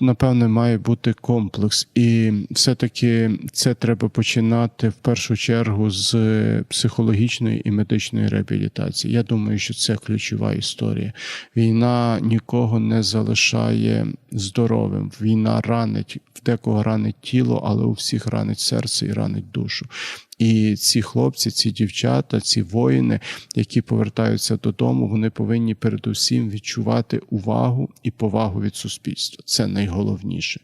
напевне, має бути комплекс, і все-таки це треба починати в першу чергу з психологічної і медичної реабілітації. Я думаю, що це ключова історія. Війна нікого не залишає здоровим. Війна ранить в декого ранить тіло, але у всіх ранить серце і ранить душу. І ці хлопці, ці дівчата, ці воїни, які повертаються додому, вони повинні передусім відчувати увагу і повагу від суспільства. Це найголовніше.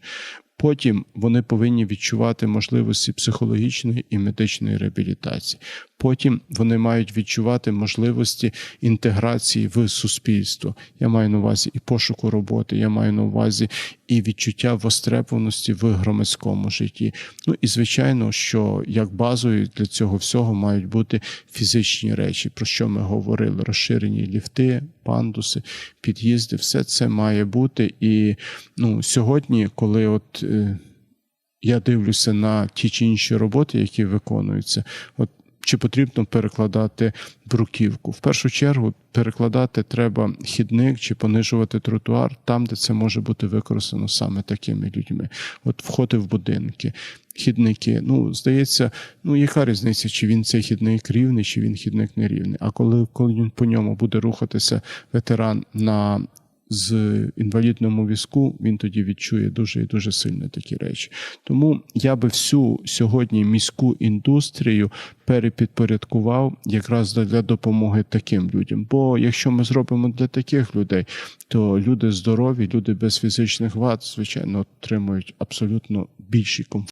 Потім вони повинні відчувати можливості психологічної і медичної реабілітації. Потім вони мають відчувати можливості інтеграції в суспільство. Я маю на увазі і пошуку роботи, я маю на увазі і відчуття востребованості в громадському житті. Ну і звичайно, що як базою для цього всього мають бути фізичні речі, про що ми говорили: розширені ліфти, пандуси, під'їзди, все це має бути. І ну, сьогодні, коли от. е, Я дивлюся на ті чи інші роботи, які виконуються. От чи потрібно перекладати бруківку? В першу чергу перекладати треба хідник чи понижувати тротуар там, де це може бути використано саме такими людьми. От входи в будинки, хідники. Ну, здається, ну яка різниця, чи він цей хідник рівний, чи він хідник нерівний. А коли, коли він по ньому буде рухатися ветеран на з інвалідному візку, він тоді відчує дуже і дуже сильно такі речі. Тому я би всю сьогодні міську індустрію перепідпорядкував якраз для допомоги таким людям. Бо якщо ми зробимо для таких людей, то люди здорові, люди без фізичних вад, звичайно, отримують абсолютно більший комфорт.